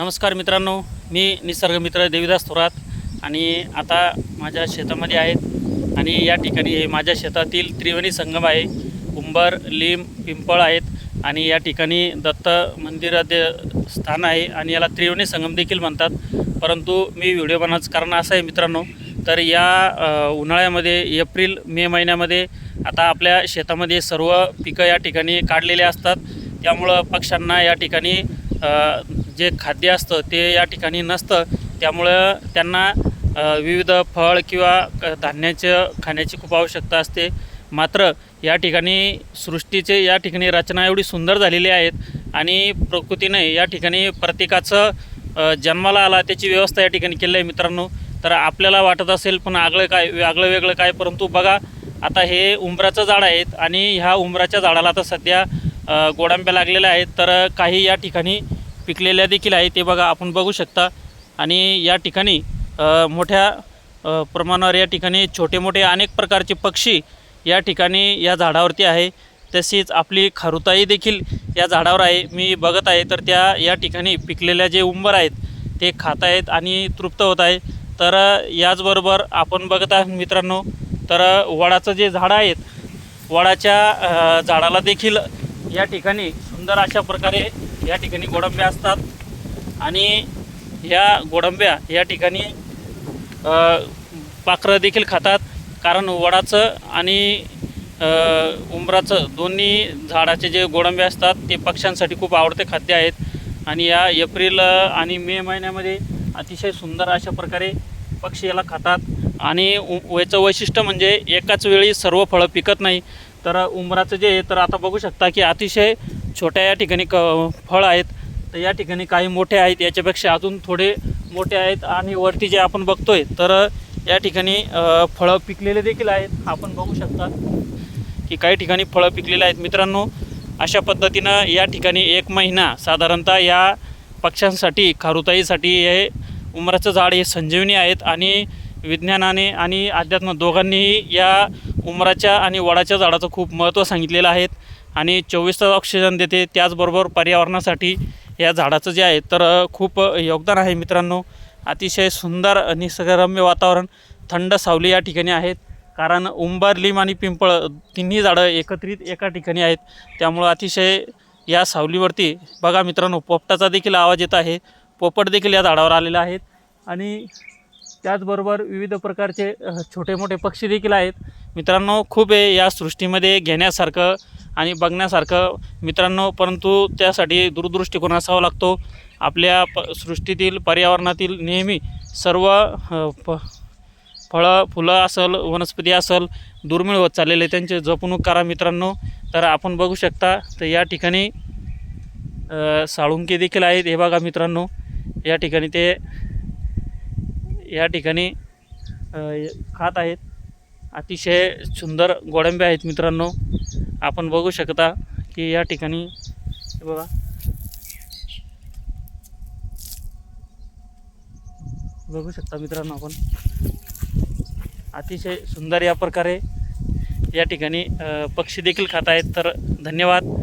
नमस्कार मित्रांनो मी निसर्गमित्र देवीदास थोरात आणि आता माझ्या शेतामध्ये आहेत आणि या ठिकाणी हे माझ्या शेतातील त्रिवेणी संगम आहे. उंबर लिम पिंपळ आहेत आणि या ठिकाणी दत्त मंदिराचे स्थान आहे आणि याला त्रिवेणी संगम देखील म्हणतात. परंतु मी व्हिडिओ बनवायचं कारण असं आहे मित्रांनो तर या उन्हाळ्यामध्ये एप्रिल मे महिन्यामध्ये आता आपल्या शेतामध्ये सर्व पिकं या ठिकाणी काढलेले असतात. त्यामुळं पक्ष्यांना या ठिकाणी जे खाद्य असतं ते या ठिकाणी नसतं. त्यामुळं त्यांना विविध फळ किंवा क- धान्याचं खाण्याची खूप आवश्यकता असते. मात्र या ठिकाणी सृष्टीचे या ठिकाणी रचना एवढी सुंदर झालेली आहेत आणि प्रकृतीने या ठिकाणी प्रत्येकाचं जन्माला आला त्याची व्यवस्था या ठिकाणी केली आहे मित्रांनो. तर आपल्याला वाटत असेल पण आगळं काय आगळं वेगळं काय परंतु बघा आता हे उंबराचं झाड आहेत आणि ह्या उंबराच्या झाडाला आता सध्या गोडांब्या लागलेल्या आहेत. तर काही या ठिकाणी पिकलेल्या देखील आहे ते बघा आपण बघू शकता. आणि या ठिकाणी मोठ्या प्रमाणावर या ठिकाणी छोटे मोठे अनेक प्रकारचे पक्षी या ठिकाणी या झाडावरती आहे. तसेच आपली खारुताई देखील या झाडावर आहे. मी बघत आहे तर त्या या ठिकाणी पिकलेल्या जे उंबर आहेत ते खात आहेत आणि तृप्त होत आहे. तर याचबरोबर आपण बघत आहात मित्रांनो तर वडाचं जे झाडं आहेत वडाच्या झाडाला देखील या ठिकाणी सुंदर अशा प्रकारे या ठिकाणी गोडंब्या असतात. आणि ह्या गोडंब्या या ठिकाणी पाखरं देखील खातात. कारण वडाचं आणि उंबराचं दोन्ही झाडाचे जे गोडंबे असतात ते पक्ष्यांसाठी खूप आवडते खाद्य आहेत. आणि या एप्रिल आणि मे महिन्यामध्ये अतिशय सुंदर अशा प्रकारे पक्षी याला खातात. आणि उ याचं वैशिष्ट्य म्हणजे एकाच वेळी सर्व फळं पिकत नाही. तर उंबराचं जे आहे तर आता बघू शकता की अतिशय छोट्या या ठिकाणी क फळ आहेत तर या ठिकाणी काही मोठे आहेत याच्यापेक्षा अजून थोडे मोठे आहेत आणि वरती जे आपण बघतोय तर या ठिकाणी फळं पिकलेले देखील आहेत. आपण बघू शकता की काही ठिकाणी फळं पिकलेले आहेत. मित्रांनो अशा पद्धतीनं या ठिकाणी एक महिना साधारणतः या पक्ष्यांसाठी खारुताईसाठी हे उमराचं झाड हे संजीवनी आहेत आणि विज्ञानाने आणि अध्यात्म दोघांनीही या उमराच्या आणि वडाच्या झाडाचं खूप महत्त्व सांगितलेलं आहे. आणि चोवीस तास ऑक्सिजन देते. त्याचबरोबर पर्यावरणासाठी या झाडाचं जे आहे तर खूप योगदान आहे मित्रांनो. अतिशय सुंदर निसर्गरम्य वातावरण थंड सावली या ठिकाणी आहेत कारण उंबर लिम आणि पिंपळ तिन्ही झाडं एकत्रित एका ठिकाणी आहेत. त्यामुळं अतिशय या सावलीवरती बघा मित्रांनो पोपटाचा देखील आवाज येत आहे. पोपट देखील या झाडावर आलेले आहेत. आणि त्याचबरोबर विविध प्रकारचे छोटे मोठे पक्षी देखील आहेत. मित्रांनो खूप आहे या सृष्टीमध्ये घेण्यासारखं आणि बघण्यासारखं मित्रांनो परंतु त्यासाठी दूरदृष्टिकोन असावा लागतो. आपल्या प सृष्टीतील पर्यावरणातील नेहमी सर्व प फळं फुलं असल वनस्पती असल दुर्मिळ होत चाललेले त्यांचे जपणूक करा मित्रांनो. तर आपण बघू शकता तर या ठिकाणी साळुंके देखील आहेत. हे बघा मित्रांनो या ठिकाणी ते या ठिकाणी खात आहेत. अतिशय सुंदर गोडंबे आहेत मित्रांनो. आपण बघू शकता की या ठिकाणी बघा. बघू शकता मित्रांनो आपण. अतिशय सुंदर या प्रकारे या ठिकाणी पक्षी देखील खात आहेत. तर धन्यवाद.